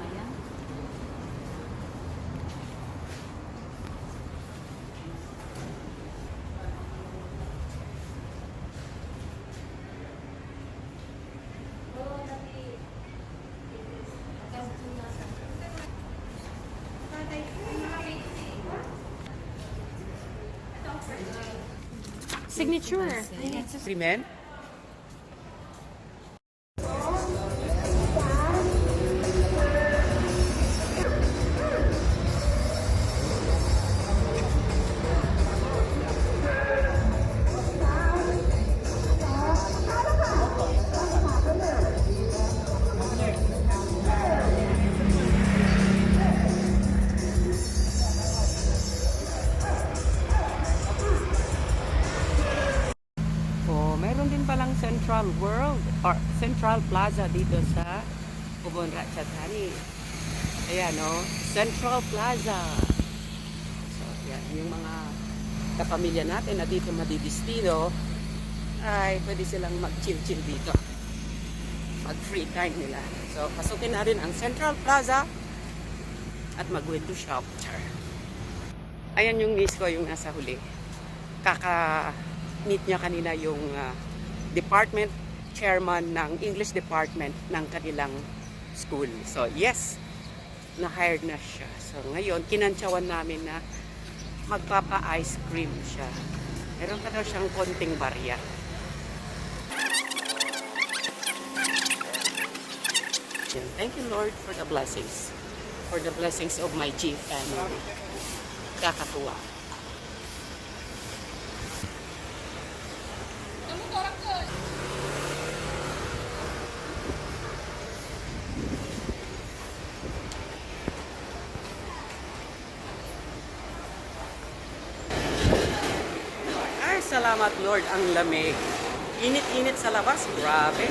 mamaya. Signature. Agreement? Central World or Central Plaza dito sa Ubon Ratchathani. Ayan, no? Central Plaza. So, yan, yung mga kapamilya natin na dito madidistino ay pwede silang mag-chill-chill dito. Mag-free time nila. So, pasukin natin ang Central Plaza at mag-window shop. Ayan yung niece ko, yung nasa huli. Kaka meet niya kanina yung ah, department chairman ng English department ng kanilang school. So, yes, na-hired na siya. So, ngayon, kinantsawan namin na magpapa-ice cream siya. Meron pa daw siyang konting barya. Thank you, Lord, for the blessings. For the blessings of my G family. Kakatuwa. Ay, salamat Lord, ang lamig. Init-init sa labas, grabe.